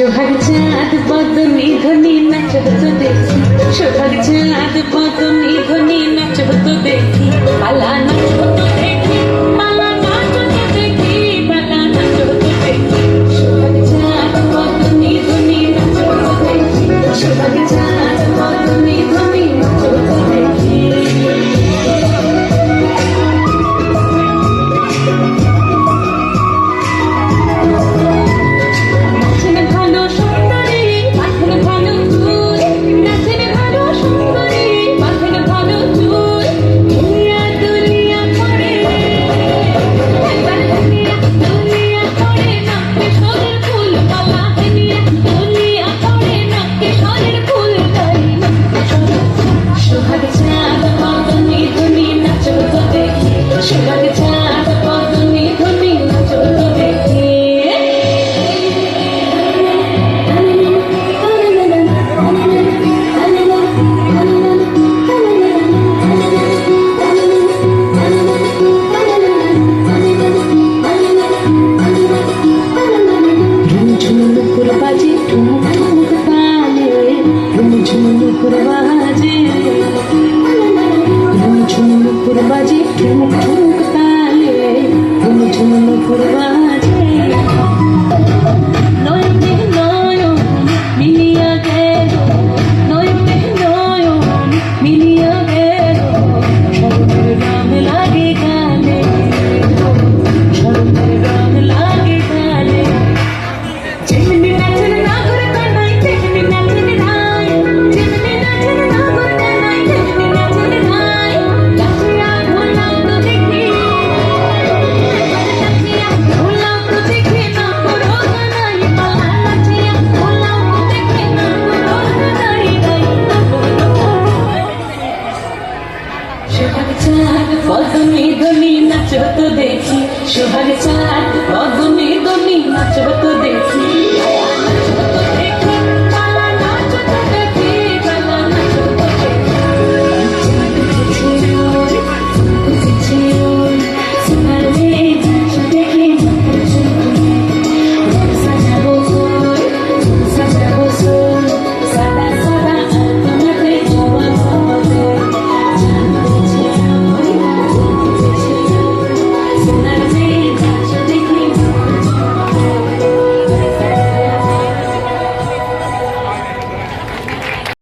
সোহাগ চাঁদ বদনি ঘনি নাচ হতো দেখি সোহাগ চাঁদ বদনি ঘনি নাচ হতো দেখি পদমে ধনি নাচো তো দেখি সোহাগ চাঁদ পদমে ধনি নাচো তো